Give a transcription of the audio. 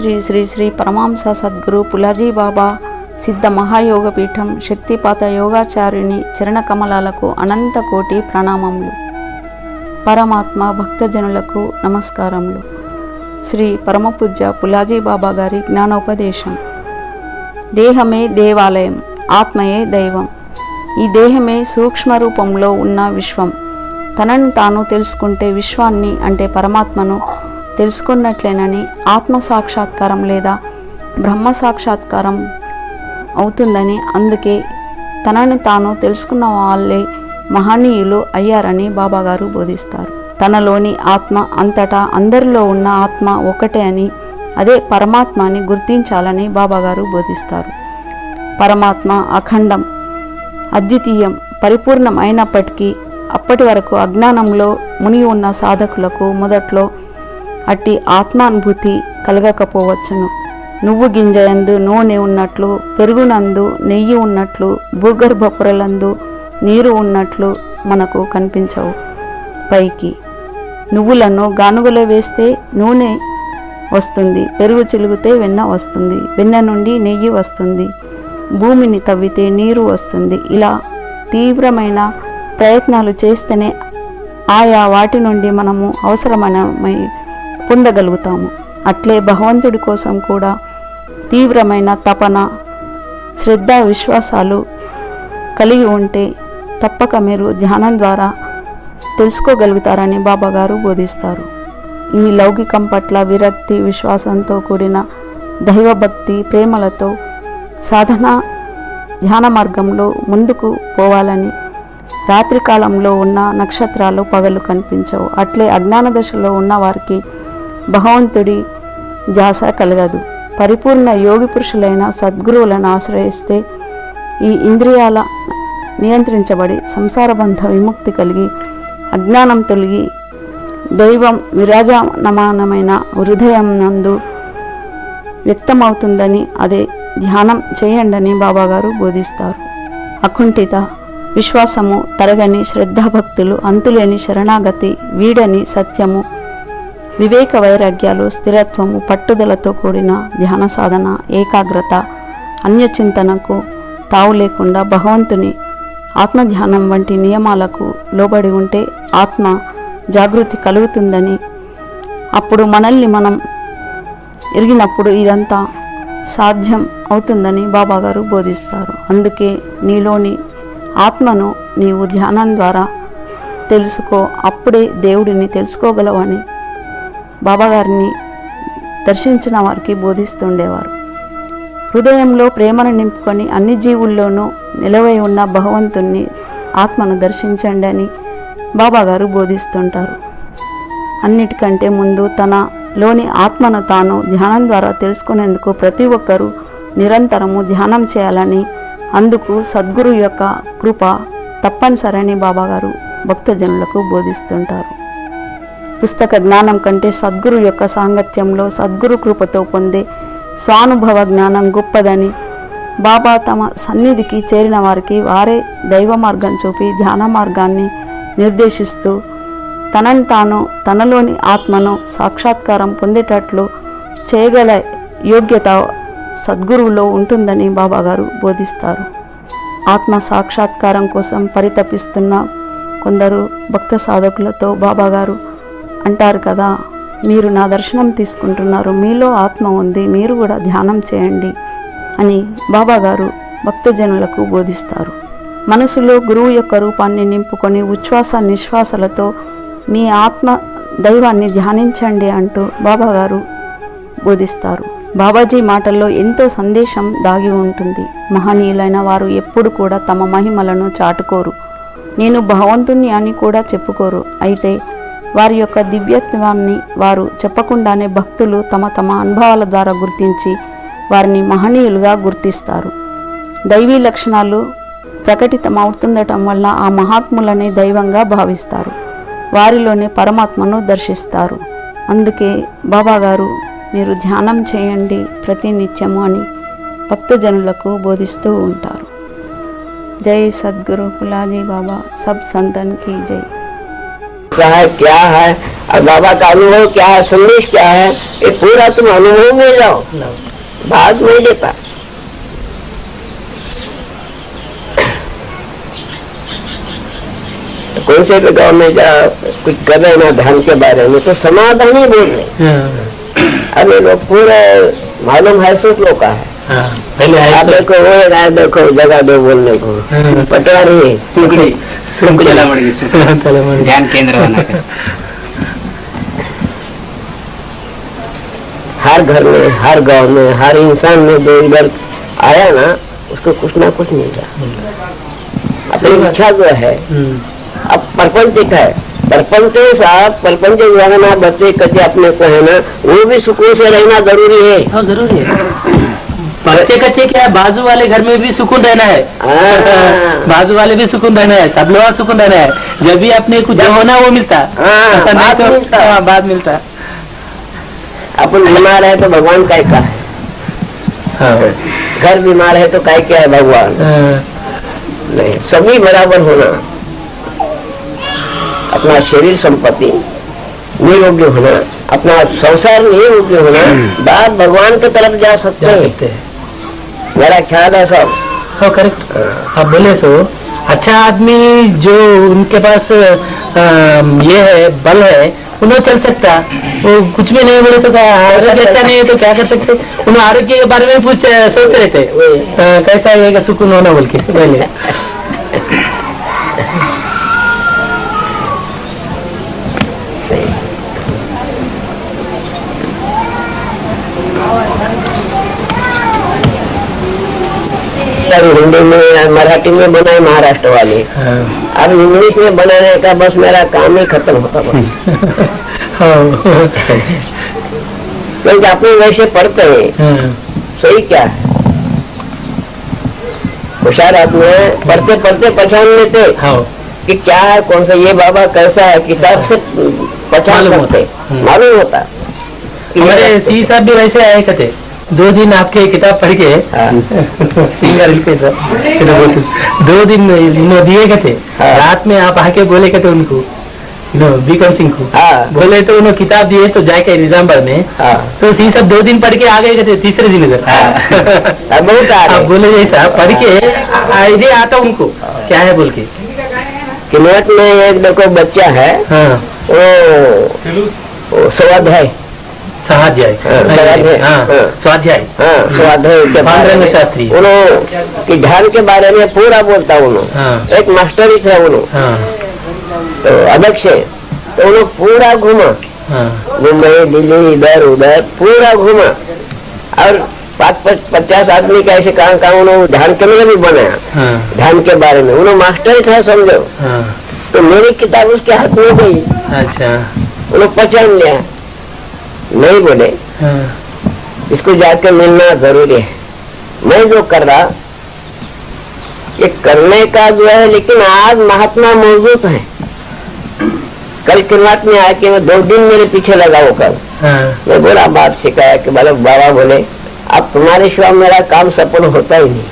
శ్రీ శ్రీ శ్రీ పరమాంస సద్గురు పులాజీ బాబా సిద్ధ మహాయోగ పీఠం శక్తిపాత యోగాచార్యుని చరణకమలాలకు అనంత కోటి ప్రణామములు. పరమాత్మ భక్తజనులకు నమస్కారములు. శ్రీ పరమపూజ్య పులాజీ బాబా గారి జ్ఞానోపదేశం. దేహమే దేవాలయం ఆత్మయే దైవం. ఈ దేహమే సూక్ష్మ రూపంలో ఉన్న విశ్వం. తనను తాను తెలుసుకుంటే విశ్వాన్ని అంటే పరమాత్మను తెలుసుకున్నట్లేనని ఆత్మ సాక్షాత్కారం లేదా బ్రహ్మ సాక్షాత్కారం అవుతుందని అందుకే తనని తాను తెలుసుకున్న వాళ్ళే మహనీయులు అయ్యారని బాబాగారు బోధిస్తారు. తనలోని ఆత్మ అంతటా అందరిలో ఉన్న ఆత్మ ఒకటే అని అదే పరమాత్మని గుర్తించాలని బాబాగారు బోధిస్తారు. పరమాత్మ అఖండం అద్వితీయం పరిపూర్ణం అయినప్పటికీ అప్పటి వరకు అజ్ఞానంలో మునిగి ఉన్న సాధకులకు మొదట్లో అట్టి ఆత్మానుభూతి కలగకపోవచ్చును. నువ్వు గింజయందు నూనె ఉన్నట్లు పెరుగునందు నెయ్యి ఉన్నట్లు భూగర్భ పొరలందు నీరు ఉన్నట్లు మనకు కనిపించవు. పైకి నువ్వులను గానుగలో వేస్తే నూనె వస్తుంది పెరుగు చిలుగుతే వెన్న వస్తుంది వెన్న నుండి నెయ్యి వస్తుంది భూమిని తవ్వితే నీరు వస్తుంది. ఇలా తీవ్రమైన ప్రయత్నాలు చేస్తేనే ఆయా వాటి నుండి మనము అవసరమైన పొందగలుగుతాము. అట్లే భగవంతుడి కోసం కూడా తీవ్రమైన తపన శ్రద్ధ విశ్వాసాలు కలిగి ఉంటే తప్పక మీరు ధ్యానం ద్వారా తెలుసుకోగలుగుతారని బాబాగారు బోధిస్తారు. ఈ లౌకికం పట్ల విరక్తి విశ్వాసంతో కూడిన దైవభక్తి ప్రేమలతో సాధన ధ్యాన మార్గంలో ముందుకు పోవాలని రాత్రికాలంలో ఉన్న నక్షత్రాలు పగలు కనిపించవు. అట్లే అజ్ఞాన దశలో ఉన్న వారికి భగవంతుడి ధ్యాస కలగదు. పరిపూర్ణ యోగి పురుషులైన సద్గురువులను ఆశ్రయిస్తే ఈ ఇంద్రియాల నియంత్రించబడి సంసార బంధ విముక్తి కలిగి అజ్ఞానం తొలగి దైవం విరాజమానమైన హృదయం నందు వ్యక్తమవుతుందని అదే ధ్యానం చేయండని బాబాగారు బోధిస్తారు. అకుంఠిత విశ్వాసము తరగని శ్రద్ధాభక్తులు అంతులేని శరణాగతి వీడని సత్యము వివేక వైరాగ్యాలు స్థిరత్వము పట్టుదలతో కూడిన ధ్యాన సాధన ఏకాగ్రత అన్యచింతనకు తావు లేకుండా భగవంతుని ఆత్మధ్యానం వంటి నియమాలకు లోబడి ఉంటే ఆత్మ జాగృతి కలుగుతుందని అప్పుడు మనల్ని మనం ఎరిగినప్పుడు ఇదంతా సాధ్యం అవుతుందని బాబాగారు బోధిస్తారు. అందుకే నీలోని ఆత్మను నీవు ధ్యానం ద్వారా తెలుసుకో అప్పుడే దేవుడిని తెలుసుకోగలవని బాబాగారిని దర్శించిన వారికి బోధిస్తుండేవారు. హృదయంలో ప్రేమను నింపుకొని అన్ని జీవుల్లోనూ నిలవై ఉన్న భగవంతుణ్ణి ఆత్మను దర్శించండి అని బాబాగారు బోధిస్తుంటారు. అన్నిటికంటే ముందు తనలోని ఆత్మను తాను ధ్యానం ద్వారా తెలుసుకునేందుకు ప్రతి ఒక్కరూ నిరంతరము ధ్యానం చేయాలని అందుకు సద్గురు యొక్క కృప తప్పనిసరని బాబాగారు భక్తజనులకు బోధిస్తుంటారు. పుస్తక జ్ఞానం కంటే సద్గురు యొక్క సాంగత్యంలో సద్గురు కృపతో పొందే స్వానుభవ జ్ఞానం గొప్పదని బాబా తమ సన్నిధికి చేరిన వారికి వారే దైవ మార్గం చూపి ధ్యాన మార్గాన్ని నిర్దేశిస్తూ తనని తాను తనలోని ఆత్మను సాక్షాత్కారం పొందేటట్లు చేయగల యోగ్యత సద్గురువులో ఉంటుందని బాబాగారు బోధిస్తారు. ఆత్మ సాక్షాత్కారం కోసం పరితపిస్తున్న కొందరు భక్త సాధకులతో బాబాగారు అంటారు కదా మీరు నా దర్శనం తీసుకుంటున్నారు మీలో ఆత్మ ఉంది మీరు కూడా ధ్యానం చేయండి అని బాబాగారు భక్తజనులకు బోధిస్తారు. మనసులో గురువు యొక్క రూపాన్ని నింపుకొని ఉచ్ఛ్వాస నిశ్వాసలతో మీ ఆత్మ దైవాన్ని ధ్యానించండి అంటూ బాబాగారు బోధిస్తారు. బాబాజీ మాటల్లో ఎంతో సందేశం దాగి ఉంటుంది. మహనీయులైన వారు ఎప్పుడు కూడా తమ మహిమలను చాటుకోరు. నేను భగవంతుని అని కూడా చెప్పుకోరు. అయితే వారి యొక్క దివ్యత్వాన్ని వారు చెప్పకుండానే భక్తులు తమ తమ అనుభవాల ద్వారా గుర్తించి వారిని మహనీయులుగా గుర్తిస్తారు. దైవీ లక్షణాలు ప్రకటితమవుతుండటం వల్ల ఆ మహాత్ములని దైవంగా భావిస్తారు. వారిలోనే పరమాత్మను దర్శిస్తారు. అందుకే బాబాగారు మీరు ధ్యానం చేయండి ప్రతి నిత్యము అని భక్తజనులకు బోధిస్తూ ఉంటారు. జై సద్గురు కులాజీ బాబా సబ్ సంతన్కి జై. क्या है क्या है? और बाबा का अनुभव क्या है? संदेश क्या है? ये पूरा तुम अनुभव में जाओ। बाद नहीं देता तो कौन से भी गाँव में जा कुछ कर रहे ना धर्म के बारे में तो समाधान ही बोल रहे हाँ, अरे लोग पूरे मालूम है सुख लोग का है। हाँ, पहले देखो वो है देखो जगह दो बोलने को। हाँ। पटवारी सुकड़ी ध्यान केंद्र हर घर में हर गाँव में हर इंसान में जो इधर आया ना उसको कुछ ना कुछ मिल रहा अपनी इच्छा जो है अब परपंच देखा है परपंच साहब परपंच बच्चे कच्चे अपने को है ना वो भी सुकून से रहना ज़रूरी है ज़रूरी है बच्चे कच्चे क्या है बाजू वाले घर में भी सुकून रहना है। हाँ। बाजू वाले भी सुकून रहना है सब लोग सुकून रहना है। जब भी अपने को जो होना वो मिलता। हाँ, ऐसा नहीं बाद तो मिलता। हाँ, मिलता। अपन बीमार है तो भगवान काय का है। हाँ, घर बीमार है तो काय क्या है भगवान? नहीं सभी बराबर होना। अपना शरीर संपत्ति निरोग्य होना। अपना संसार निरोग्य होना बात भगवान की तरफ़ जा सकते हैं। मेरा ख्याल है सब। तो करेक्ट आप बोले सो। अच्छा आदमी जो उनके पास आ, ये है बल है उन्हें चल सकता। वो कुछ भी नहीं बोले तो क्या आरोग्य अच्छा नहीं है तो क्या कर सकते? उन्हें आरोग्य के बारे में पूछते सोचते रहते कैसा रहेगा? सुकून होना बोल के। पहले सब हिंदी में मराठी में बनाए महाराष्ट्र वाले। हाँ, अब इंग्लिश में बनाने का बस मेरा काम ही खत्म होता बस। हाँ, क्योंकि अपने वैसे पढ़ते हैं। हाँ, सही क्या है? होशियार आदमी है। पढ़ते पढ़ते पहचान लेते कि क्या है कौन सा ये बाबा कैसा है किताब से पहचान होते। हम्म। मालूम होता कि हमारे सी साहब भी वैसे आए कहते दो दिन आपके किताब पढ़ के हाँ। थे दो दिन दिए गए थे। हाँ। रात में आप आके बोले कहते उनको इन्हों बीकम सिंह को। हाँ। बोले तो उन्होंने किताब दिए तो जाके निजामबाद में। हाँ। तो सी सब दो दिन पढ़ के आ गए थे तीसरे दिन इधर। आप बोले जैसा पढ़ के आइडिया आता उनको क्या है बोल के। कि नोट में एक देखो बच्चा है वो, स्वाध्याय हाँ, स्वाध्याय, हाँ। हाँ। स्वाध्याय। हाँ स्वाध्याय में शास्त्री। उन्होंने कि ध्यान के बारे में पूरा बोलता उन्होंने हाँ। एक मास्टर ही थे उन्होंने तो अध्यक्ष है। तो उन्होंने पूरा घूमा। मुंबई दिल्ली इधर उधर पूरा घूमा। और पाँच पच- पचास आदमी का ऐसे कहाँ कहाँ उन्होंने ध्यान के लिए भी बनाया ध्यान के बारे में। उन्होंने मास्टर ही था समझो। तो मेरी किताब उसके हाथ में गई। अच्छा। उन्होंने पहचान लिया। नहीं बोले। हाँ। इसको जाके मिलना ज़रूरी है। मैं जो कर रहा ये करने का जो है लेकिन आज महात्मा मौजूद है। कल किरनाट में आके वो दो दिन मेरे पीछे लगा वो कल। हाँ। मैं बोला बात सिखाया कि बोले बाबा बोले अब तुम्हारे शिवा मेरा काम सफल होता ही नहीं।